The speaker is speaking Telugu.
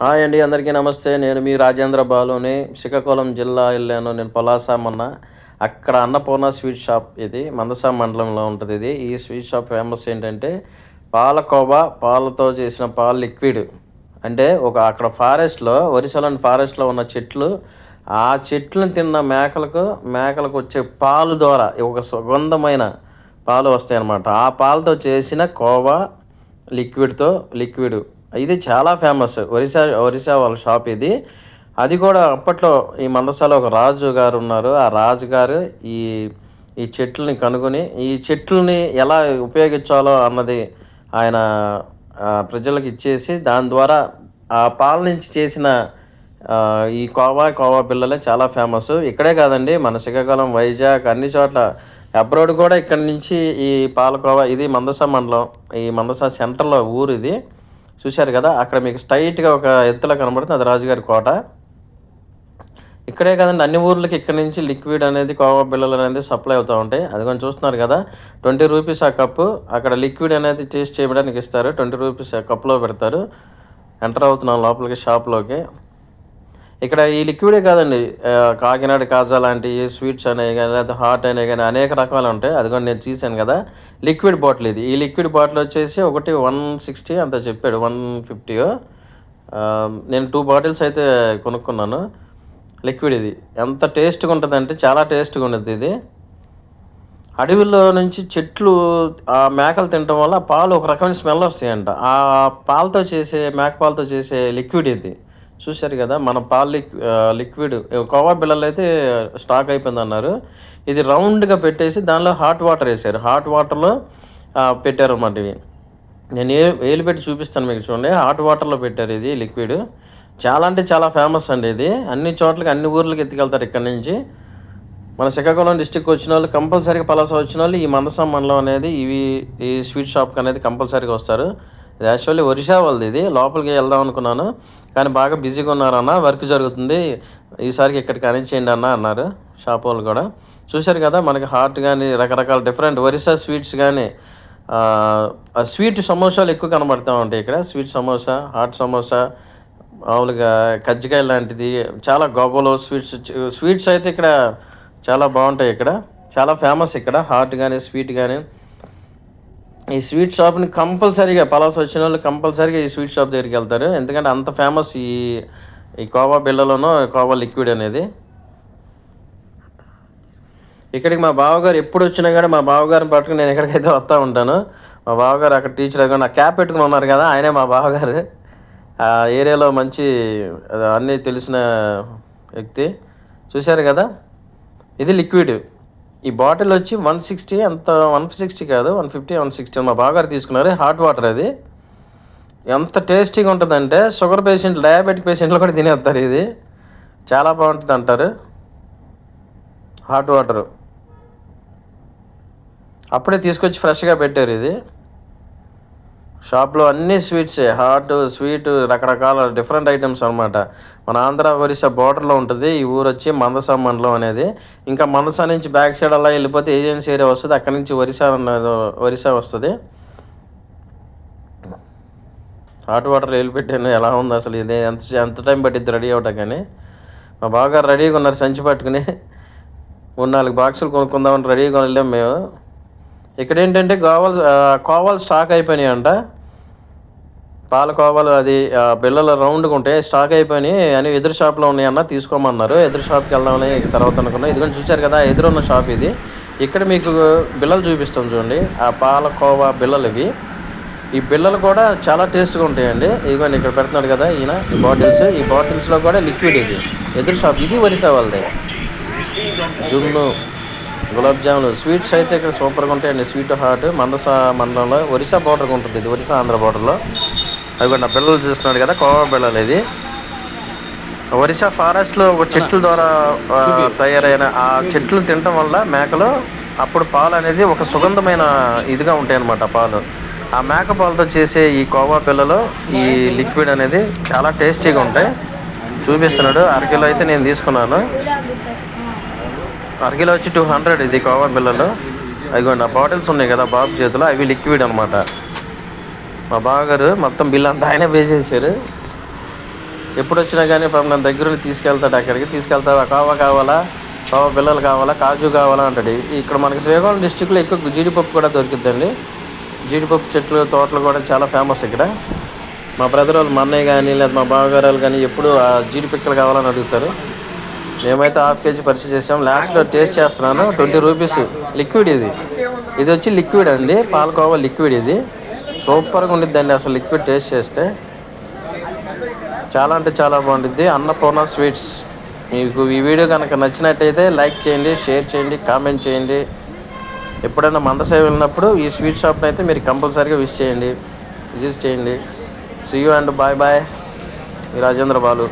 హాయ్ అండి అందరికీ నమస్తే. నేను మీ రాజేంద్ర బాలుని శ్రీకాకుళం జిల్లా వెళ్ళాను. నేను పొలాసా మొన్న అక్కడ అన్నపూర్ణ స్వీట్ షాప్ ఇది మందసా మండలంలో ఉంటుంది ఇది. ఈ స్వీట్ షాప్ ఫేమస్ ఏంటంటే పాలకోవా పాలతో చేసిన పాల లిక్విడ్. అంటే ఒక అక్కడ ఫారెస్ట్లో ఒరిస్సాలోని ఫారెస్ట్లో ఉన్న చెట్లు ఆ చెట్లను తిన్న మేకలకు మేకలకు వచ్చే పాలు ద్వారా ఒక సుగంధమైన పాలు వస్తాయి అన్నమాట ఆ పాలతో చేసిన కోవా లిక్విడ్తో లిక్విడ్ ఇది చాలా ఫేమస్ ఒరిస్సా ఒరిస్సా వాళ్ళ షాప్ ఇది. అది కూడా అప్పట్లో ఈ మందసాలో ఒక రాజు గారు ఉన్నారు. ఆ రాజు గారు ఈ ఈ చెట్లని కనుగొని ఈ చెట్లని ఎలా ఉపయోగించాలో అన్నది ఆయన ప్రజలకు ఇచ్చేసి దాని ద్వారా ఆ పాల నుంచి చేసిన ఈ కోవా కోవా పిల్లలే చాలా ఫేమస్ ఇక్కడే కాదండి మన శ్రీకాకుళం వైజాగ్ అన్ని చోట్ల. అబ్రాడ్ కూడా ఇక్కడ నుంచి ఈ పాలకోవా ఇది మందస మండలం. ఈ మందస సెంటర్లో ఊరు ఇది చూశారు కదా అక్కడ మీకు స్ట్రైట్గా ఒక ఎత్తులో కనబడుతుంది అది రాజుగారి కోట. ఇక్కడే కదండి అన్ని ఊర్లకి ఇక్కడ నుంచి లిక్విడ్ అనేది కోవా బిళ్ళలు అనేది సప్లై అవుతూ ఉంటాయి. అది కొంచెం చూస్తున్నారు కదా ట్వంటీ రూపీస్ ఆ కప్పు. అక్కడ లిక్విడ్ అనేది టేస్ట్ చేయడానికి ఇస్తారు ట్వంటీ రూపీస్ ఆ కప్పులో పెడతారు. ఎంటర్ అవుతున్నాం లోపలికి షాప్లోకి. ఇక్కడ ఈ లిక్విడే కాదండి. కాకినాడ కాజా లాంటి స్వీట్స్ అనేవి కానీ లేకపోతే హాట్ అనేవి కానీ అనేక రకాలు ఉంటాయి. అది కూడా నేను చూశాను కదా. లిక్విడ్ బాటిల్ ఇది. ఈ లిక్విడ్ బాటిల్ వచ్చేసి ఒకటి వన్ సిక్స్టీ అంత చెప్పాడు వన్ ఫిఫ్టీయో నేను టూ బాటిల్స్ అయితే కొనుక్కున్నాను. లిక్విడ్ ఇది. ఎంత టేస్ట్గా ఉంటుందంటే చాలా టేస్ట్గా ఉంటుంది ఇది. అడవిలో నుంచి చెట్లు ఆ మేకలు తినడం వల్ల పాలు ఒక రకమైన స్మెల్ వస్తాయంట. ఆ పాలతో చేసే మేక పాలతో చేసే లిక్విడ్ ఇది. చూశారు కదా మన పాలు లిక్ లిక్విడ్ కోవా బిళ్ళలు అయితే స్టాక్ అయిపోయింది అన్నారు ఇది రౌండ్గా పెట్టేసి దానిలో హాట్ వాటర్ వేసారు హాట్ వాటర్లో పెట్టారు అన్నమాట ఇవి. నేను ఏ వేలు పెట్టి చూపిస్తాను మీకు చూడండి. హాట్ వాటర్లో పెట్టారు ఇది లిక్విడ్. చాలా అంటే చాలా ఫేమస్ అండి ఇది. అన్ని చోట్లకి అన్ని ఊర్లకి ఎత్తుకెళ్తారు ఇక్కడ నుంచి. మన శ్రీకాకుళం డిస్టిక్ వచ్చిన వాళ్ళు కంపల్సరీగా పలాస వచ్చిన వాళ్ళు ఈ మందసం మండలం అనేది ఇవి ఈ స్వీట్ షాప్కి అనేది కంపల్సరీగా వస్తారు. ఇది యాక్చువల్లీ ఒరిషా వాళ్ళది ఇది. లోపలికి వెళ్దాం అనుకున్నాను. కానీ బాగా బిజీగా ఉన్నారన్న వర్క్ జరుగుతుంది. ఈసారికి ఇక్కడికి కనెక్ట్ చేయండి అన్న అన్నారు షాప్ వాళ్ళు కూడా. చూశారు కదా మనకి హాట్ కానీ రకరకాల డిఫరెంట్ ఒరిస్సా స్వీట్స్ కానీ స్వీట్ సమోసాలు ఎక్కువ కనబడతా ఉంటాయి ఇక్కడ. స్వీట్ సమోసా హాట్ సమోసా మామూలుగా కజ్జికాయ లాంటిది చాలా గోబలో స్వీట్స్ స్వీట్స్ అయితే ఇక్కడ చాలా బాగుంటాయి ఇక్కడ. చాలా ఫేమస్ ఇక్కడ హాట్ కానీ స్వీట్ కానీ ఈ స్వీట్ షాప్ని కంపల్సరీగా పలాస్ వచ్చిన వాళ్ళు కంపల్సరీగా ఈ స్వీట్ షాప్ దగ్గరికి వెళ్తారు. ఎందుకంటే అంత ఫేమస్ ఈ ఈ కోవా బిళ్ళలోనో కోవా లిక్విడ్ అనేది. ఇక్కడికి మా బావగారు ఎప్పుడు వచ్చినా కానీ మా బావగారిని పట్టుకుని నేను ఎక్కడికైతే వస్తూ ఉంటాను మా బావగారు అక్కడ టీచర్ అక్కడ నా క్యాప్ పెట్టుకుని ఉన్నారు కదా ఆయనే మా బావగారు. ఆ ఏరియాలో మంచి అన్నీ తెలిసిన వ్యక్తి. చూశారు కదా? ఇది లిక్విడ్. ఈ బాటిల్ వచ్చి వన్ సిక్స్టీ అంత వన్ సిక్స్టీ కాదు వన్ ఫిఫ్టీ వన్ సిక్స్టీ. మా బాగారు తీసుకున్నారు హాట్ వాటర్ అది. ఎంత టేస్టీగా ఉంటుందంటే షుగర్ పేషెంట్లు డయాబెటిక్ పేషెంట్లు కూడా తినేస్తారు ఇది. చాలా బాగుంటుంది అంటారు. Hot water. అప్పుడే తీసుకొచ్చి ఫ్రెష్గా పెట్టారు ఇది. షాప్లో అన్ని స్వీట్సే హాట్ స్వీట్ రకరకాల డిఫరెంట్ ఐటమ్స్ అనమాట మన ఆంధ్ర ఒరిస్సా బోర్డర్లో ఉంటుంది ఈ ఊరు వచ్చి మందస మండలం అనేది. ఇంకా మందస నుంచి బ్యాక్ సైడ్ అలా వెళ్ళిపోతే ఏజెన్సీ ఏరియా వస్తుంది అక్కడ నుంచి ఒరిస్సా అన్నది ఒరిస్సా వస్తుంది. హాట్ వాటర్ వెళ్ళి పెట్టాను ఎలా ఉంది అసలు ఇది? ఎంత ఎంత టైం పట్టింది రెడీ అవటం కానీ? మా బాగా రెడీగా ఉన్నారు సంచి పట్టుకుని. మూడు నాలుగు బాక్సులు కొనుక్కుందామని రెడీగా వెళ్ళాం మేము. ఇక్కడ ఏంటంటే గోవాల్ కోవాలు స్టాక్ అయిపోయినాయి అంట పాలకోవాలు అది ఆ, బిళ్ళలు రౌండ్గా ఉంటాయి స్టాక్ అయిపోయినాయి. అని ఎదురు షాప్లో ఉన్నాయన్న తీసుకోమన్నారు. ఎదురు షాప్కి వెళ్దామని తర్వాత అనుకున్నాం. ఇదిగో చూశారు కదా ఎదురున్న షాప్ ఇది. ఇక్కడ మీకు బిళ్ళలు చూపిస్తాం చూడండి. ఆ పాలకోవా బిల్లలు బిళ్ళలు ఇవి ఈ బిళ్ళలు కూడా చాలా టేస్ట్గా ఉంటాయండి. ఇదిగోండి ఇక్కడ పెడుతున్నాడు కదా ఈయన ఈ బాటిల్స్. ఈ బాటిల్స్లో కూడా లిక్విడ్ ఇది. ఎదురు షాప్ ఇది ఒరిసా వాళ్ళదే. జున్ను గులాబ్ జాములు స్వీట్స్ అయితే ఇక్కడ సూపర్గా ఉంటాయండి. స్వీట్ హాట్ మందస మండలంలో ఒరిస్సా బార్డర్గా ఉంటుంది. ఇది ఒరిస్సా ఆంధ్ర బోర్డర్లో. అవి నా పిల్లలు చూస్తున్నాడు కదా కోవా బిళ్ళలు ఇది. ఒరిస్సా ఫారెస్ట్లో ఒక చెట్ల ద్వారా తయారైన ఆ చెట్లు తినటం వల్ల మేకలు అప్పుడు పాలు అనేది ఒక సుగంధమైన ఇదిగా ఉంటాయి అన్నమాట పాలు. ఆ మేక పాలతో చేసే ఈ కోవా పిల్లలు ఈ లిక్విడ్ అనేది చాలా టేస్టీగా ఉంటాయి. చూపిస్తున్నాడు అరకిలో అయితే నేను తీసుకున్నాను. అరకిలో వచ్చి టూ హండ్రెడ్ ఇది కోవా బిళ్ళలు అదిగోండి ఆ బాటిల్స్ ఉన్నాయి కదా బాబు చేతిలో అవి లిక్విడ్ అనమాట మా బావగారు మొత్తం బిల్ అంతా ఆయన పే చేశారు. ఎప్పుడు వచ్చినా కానీ పాపం నన్ను దగ్గర నుండి తీసుకెళ్తాడు అక్కడికి. తీసుకెళ్తావా? కావా కావాలా? కావా పిల్లలు కావాలా? కాజు కావాలా అంటాడు. ఇక్కడ మనకి శ్రీకాకుళం డిస్టిక్లో ఎక్కువ జీడిపప్పు కూడా దొరుకుతుందండి జీడిపప్పు చెట్లు తోటలు కూడా చాలా ఫేమస్ ఇక్కడ. మా బ్రదర్ వాళ్ళు మా అన్నయ్య కానీ లేదా మా బావగారు వాళ్ళు కానీ ఎప్పుడు ఆ జీడిపిక్కలు కావాలని అడుగుతారు. మేమైతే హాఫ్ కేజీ పరిచయం చేసాం లాస్ట్లో టేస్ట్ చేస్తున్నాను. ట్వంటీ రూపీస్ లిక్విడ్ ఇది. ఇది వచ్చి లిక్విడ్ అండి. పాలకోవా లిక్విడ్ ఇది. సూపర్గా ఉండిద్దండి. అసలు లిక్విడ్ టేస్ట్ చేస్తే చాలా అంటే చాలా బాగుంటుంది అన్నపూర్ణ స్వీట్స్ మీకు ఈ వీడియో కనుక నచ్చినట్టయితే లైక్ చేయండి షేర్ చేయండి కామెంట్ చేయండి. ఎప్పుడైనా మందసేవ వెళ్ళినప్పుడు ఈ స్వీట్ షాప్ని అయితే మీరు కంపల్సరీగా విజిట్ చేయండి. విజిట్ చేయండి. See you and bye bye me Rajendra Balu.